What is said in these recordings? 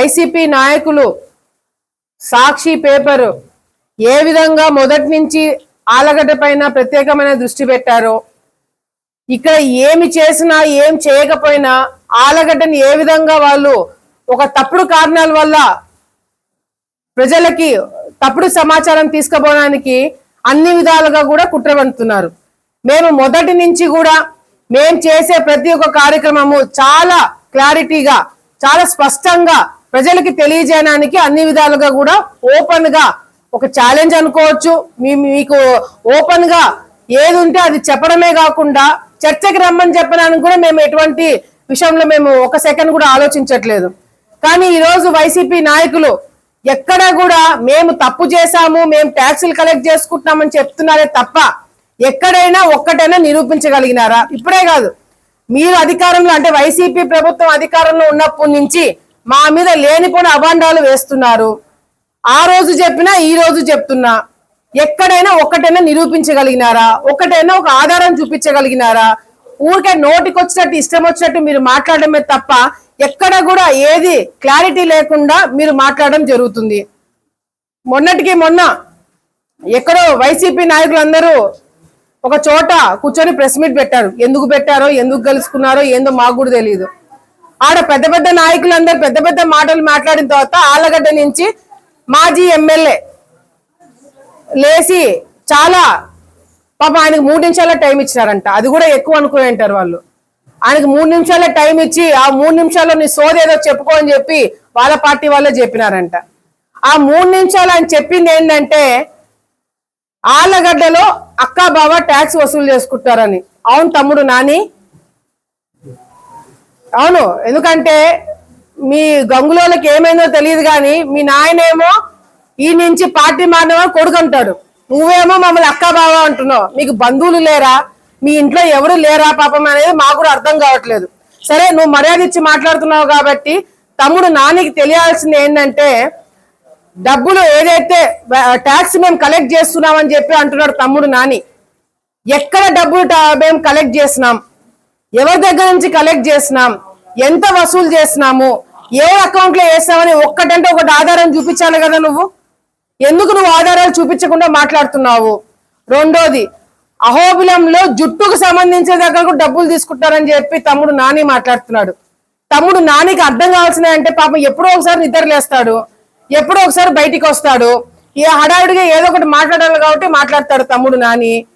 YCP నాయకులు సాక్షి paper ఏ విధంగా మొదటి నుంచి ఆలగడ్డ పైన ప్రత్యేకమైన దృష్టి పెట్టారో ఇక్కడ ఏమి చేసినా ఏం చేయకపోయినా ఆలగడ్డని ఏ విధంగా వాళ్ళు ఒక తప్పుడు కారణాల వల్ల ప్రజలకి తప్పుడు సమాచారం తీసుకుపోవడానికి అన్ని విధాలుగా కూడా కుట్రవంతున్నారు మేము మొదటి నుంచి కూడా మేము చేసే ప్రతి ఒక్క కార్యక్రమము చాలా క్లారిటీగా చాలా స్పష్టంగా ప్రజలకి తెలియజేయడానికి అన్ని విధాలుగా కూడా ఓపెన్గా ఒక ఛాలెంజ్ అనుకోవచ్చు. మీ మీకు ఓపెన్గా ఏది ఉంటే అది చెప్పడమే కాకుండా చర్చకి రమ్మని చెప్పడానికి కూడా మేము ఎటువంటి విషయంలో మేము ఒక సెకండ్ కూడా ఆలోచించట్లేదు. కానీ ఈరోజు వైసీపీ నాయకులు ఎక్కడ కూడా మేము తప్పు చేశాము మేము ట్యాక్సులు కలెక్ట్ చేసుకుంటున్నామని చెప్తున్నారే తప్ప ఎక్కడైనా ఒక్కటైనా నిరూపించగలిగినారా? ఇప్పుడే కాదు. మీరు అధికారంలో అంటే వైసీపీ ప్రభుత్వం అధికారంలో ఉన్నప్పటి నుంచి మా మీద లేనిపోని అభాండాలు వేస్తున్నారు. ఆ రోజు చెప్పినా ఈ రోజు చెప్తున్నా. ఎక్కడైనా ఒక్కటైనా నిరూపించగలిగినారా? ఒకటైనా ఒక ఆధారం చూపించగలిగినారా? ఊరికే నోటికొచ్చినట్టు ఇష్టం వచ్చినట్టు మీరు మాట్లాడమే తప్ప ఎక్కడ కూడా ఏది క్లారిటీ లేకుండా మీరు మాట్లాడడం జరుగుతుంది. మొన్నటికి మొన్న ఎక్కడో వైసీపీ నాయకులందరూ ఒక చోట కూర్చొని ప్రెస్ మీట్ పెట్టారు. ఎందుకు పెట్టారో ఎందుకు కలుసుకున్నారో ఏందో మాకు కూడా తెలియదు ఆడ పెద్ద పెద్ద నాయకులందరూ పెద్ద పెద్ద మాటలు మాట్లాడిన తర్వాత ఆలగడ్డ నుంచి మాజీ ఎమ్మెల్యే లేచి చాలా పాప ఆయనకు మూడు నిమిషాల టైం ఇచ్చినారంట. అది కూడా ఎక్కువ అనుకుని ఉంటారు వాళ్ళు. ఆయనకు మూడు నిమిషాల టైం ఇచ్చి ఆ మూడు నిమిషాల్లో నీ సోదేదో ఏదో చెప్పుకో అని చెప్పి వాళ్ళ పార్టీ వాళ్ళే చెప్పినారంట. ఆ మూడు నిమిషాలు ఆయన చెప్పింది ఏంటంటే ఆళ్ళగడ్డలో అక్క బావ ట్యాక్స్ వసూలు చేసుకుంటారని. అవును తమ్ముడు నాని అవును ఎందుకంటే మీ గంగులోకి ఏమైందో తెలియదు కానీ మీ నాయనేమో ఈ నుంచి పార్టీ మారిన కొడుకు అంటాడు. నువ్వేమో మమ్మల్ని అక్క బావ అంటున్నావు. మీకు బంధువులు లేరా? మీ ఇంట్లో ఎవరు లేరా పాపం అనేది మాకు కూడా అర్థం కావట్లేదు. సరే నువ్వు మర్యాద ఇచ్చి మాట్లాడుతున్నావు కాబట్టి తమ్ముడు నానికి తెలియాల్సింది ఏంటంటే డబ్బులు ఏదైతే ట్యాక్స్ మేము కలెక్ట్ చేస్తున్నామని చెప్పి అంటున్నాడు తమ్ముడు నాని. ఎక్కడ డబ్బులు మేము కలెక్ట్ చేసినాం? ఎవరి దగ్గర నుంచి కలెక్ట్ చేసినాం? ఎంత వసూలు చేసినాము? ఏ అకౌంట్లో వేసామని ఒక్కటంటే ఒకటి ఆధారం చూపించాలి కదా నువ్వు? ఎందుకు నువ్వు ఆధారాలు చూపించకుండా మాట్లాడుతున్నావు? రెండోది అహోబిలంలో జుట్టుకు సంబంధించిన దగ్గర డబ్బులు తీసుకుంటారని చెప్పి తమ్ముడు నాని మాట్లాడుతున్నాడు. తమ్ముడు నానికి అర్థం కావాల్సిన అంటే పాపం ఎప్పుడో ఒకసారి నిద్రలేస్తాడు ఎప్పుడో ఒకసారి బయటికి వస్తాడు. ఈ హడావిడిగా ఏదో ఒకటి మాట్లాడాలి కాబట్టి మాట్లాడతాడు తమ్ముడు నాని.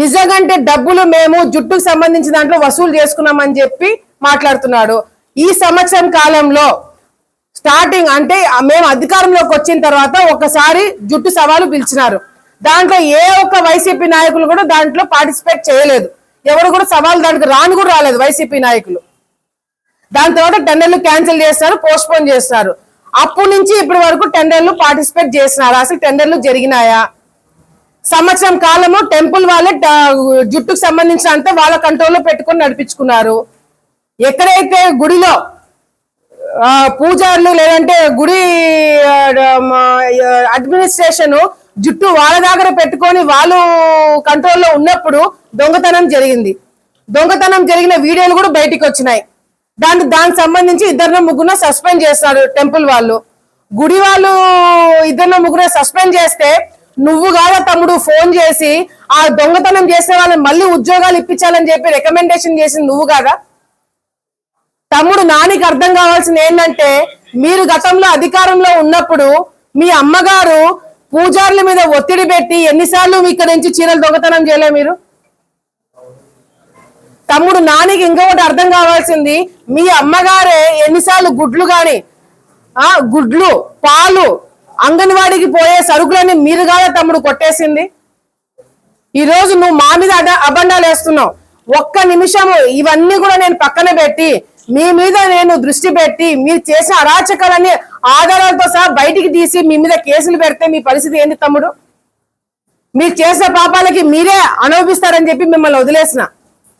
నిజంగంటే డబ్బులు మేము జుట్టుకు సంబంధించిన దాంట్లో వసూలు చేసుకున్నామని చెప్పి మాట్లాడుతున్నాడు. ఈ సంవత్సరం కాలంలో స్టార్టింగ్ అంటే మేము అధికారంలోకి వచ్చిన తర్వాత ఒకసారి జుట్టు సవాలు పిలిచినారు. దాంట్లో ఏ ఒక్క వైసీపీ నాయకులు కూడా దాంట్లో పార్టిసిపేట్ చేయలేదు. ఎవరు కూడా సవాలు దానికి రాను కూడా రాలేదు వైసీపీ నాయకులు. దాని తర్వాత టెండర్లు క్యాన్సిల్ చేస్తారు పోస్ట్ పోన్ చేస్తారు. అప్పటి నుంచి ఇప్పటి వరకు టెండర్లు పార్టిసిపేట్ చేసినారు? అసలు టెండర్లు జరిగినాయా? సంవత్సరం కాలము టెంపుల్ వాళ్ళే జుట్టుకు సంబంధించిన అంతా వాళ్ళ కంట్రోల్లో పెట్టుకొని నడిపించుకున్నారు. ఎక్కడైతే గుడిలో పూజారులు లేదంటే గుడి అడ్మినిస్ట్రేషన్ జుట్టు వాళ్ళ దగ్గర పెట్టుకొని వాళ్ళు కంట్రోల్లో ఉన్నప్పుడు దొంగతనం జరిగింది. దొంగతనం జరిగిన వీడియోలు కూడా బయటికి వచ్చినాయి. దాని దానికి సంబంధించి ఇద్దరిని ముగ్గురు సస్పెండ్ చేస్తారు టెంపుల్ వాళ్ళు. గుడి వాళ్ళు ఇద్దరిని ముగ్గురు సస్పెండ్ చేస్తే నువ్వు కాదా తమ్ముడు ఫోన్ చేసి ఆ దొంగతనం చేసిన వాళ్ళని మళ్ళీ ఉద్యోగాలు ఇప్పించాలని చెప్పి రికమెండేషన్ చేసింది నువ్వు కాదా? తమ్ముడు నానికి అర్థం కావాల్సింది ఏంటంటే మీరు గతంలో అధికారంలో ఉన్నప్పుడు మీ అమ్మగారు పూజారుల మీద ఒత్తిడి పెట్టి ఎన్నిసార్లు ఇక్కడ నుంచి చీరలు దొంగతనం చేయలే మీరు? తమ్ముడు నానికి ఇంకొకటి అర్థం కావాల్సింది మీ అమ్మగారే ఎన్నిసార్లు గుడ్లు గాని ఆ గుడ్లు పాలు అంగన్వాడికి పోయే సరుకులని మీరు కాదా తమ్ముడు కొట్టేసింది? ఈ రోజు నువ్వు మా మీద అబండాలు వేస్తున్నావు. ఒక్క నిమిషము ఇవన్నీ కూడా నేను పక్కన పెట్టి మీ మీద నేను దృష్టి పెట్టి మీరు చేసిన అరాచకాలన్నీ ఆధారాలతో సహా బయటికి తీసి మీ మీద కేసులు పెడితే మీ పరిస్థితి ఏంటి తమ్ముడు? మీరు చేసిన పాపాలకి మీరే అనుభవిస్తారని చెప్పి మిమ్మల్ని వదిలేసిన.